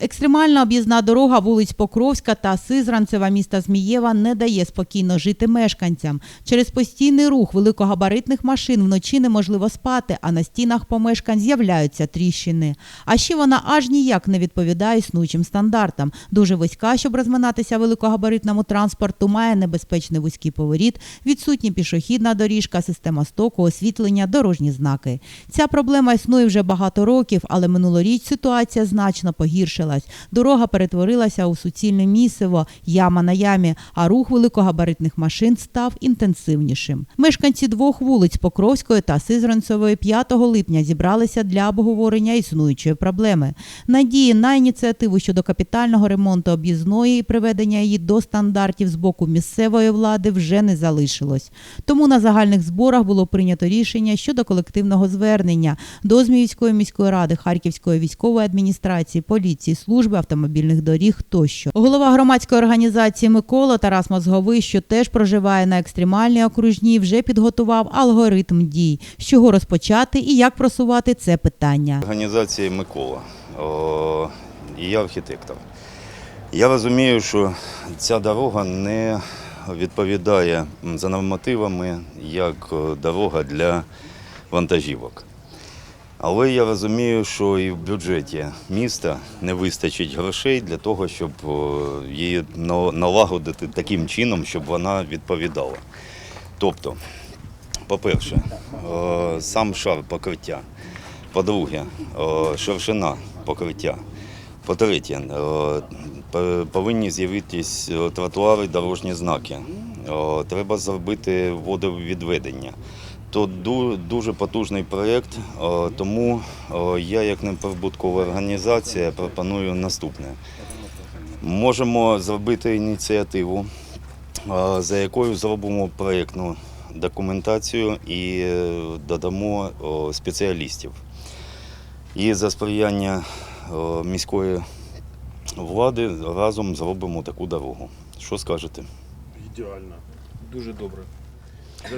Екстремальна об'їзна дорога вулиць Покровська та Сизранцева міста Змієва не дає спокійно жити мешканцям. Через постійний рух великогабаритних машин вночі неможливо спати, а на стінах помешкань з'являються тріщини. А ще вона аж ніяк не відповідає існуючим стандартам. Дуже вузька, щоб розминатися великогабаритному транспорту, має небезпечний вузький поворіт, відсутня пішохідна доріжка, система стоку, освітлення, дорожні знаки. Ця проблема існує вже багато років, але минулоріч ситуація значно погіршилась. Дорога перетворилася у суцільне місиво, яма на ямі, а рух великогабаритних машин став інтенсивнішим. Мешканці двох вулиць Покровської та Сизранцевої 5 липня зібралися для обговорення існуючої проблеми. Надії на ініціативу щодо капітального ремонту об'їзної і приведення її до стандартів з боку місцевої влади вже не залишилось. Тому на загальних зборах було прийнято рішення щодо колективного звернення до Зміївської міської ради, Харківської військової адміністрації, поліції, служби автомобільних доріг тощо. Голова громадської організації Микола Тарас Мозговий, що теж проживає на екстремальній окружній, вже підготував алгоритм дій, з чого розпочати і як просувати це питання. Організації Микола. О, і я архітектор. Я розумію, що ця дорога не відповідає за нормативами як дорога для вантажівок. Але я розумію, що і в бюджеті міста не вистачить грошей для того, щоб її налагодити таким чином, щоб вона відповідала. Тобто, по-перше, сам шар покриття. По-друге, ширшина покриття. По-третє, повинні з'явитись тротуари, дорожні знаки. Треба зробити водовідведення. То дуже потужний проєкт, е, тому е, я, як неприбуткова організація, пропоную наступне. Можемо зробити ініціативу, е, за якою зробимо проєктну документацію і додамо спеціалістів. І за сприяння міської влади разом зробимо таку дорогу. Що скажете? Ідеально. Дуже добре.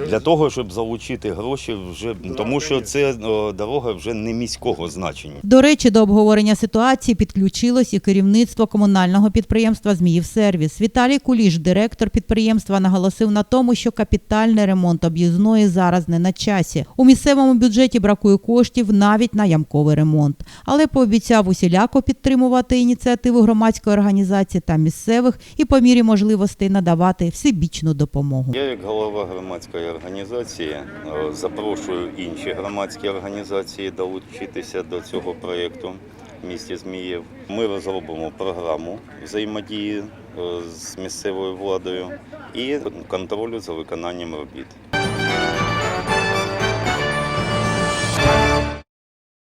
Для того, щоб залучити гроші вже тому, що це о, дорога вже не міського значення. До речі, до обговорення ситуації підключилось і керівництво комунального підприємства Зміївсервіс. Віталій Куліш, директор підприємства, наголосив на тому, що капітальний ремонт об'їзної зараз не на часі. У місцевому бюджеті бракує коштів навіть на ямковий ремонт, але пообіцяв усіляко підтримувати ініціативу громадської організації та місцевих і по мірі можливостей надавати всебічну допомогу. Я, як голова громадської організації, е, запрошую інші громадські організації долучитися до цього проєкту в місті Зміїв. Ми розробимо програму взаємодії е, з місцевою владою і контролю за виконанням робіт.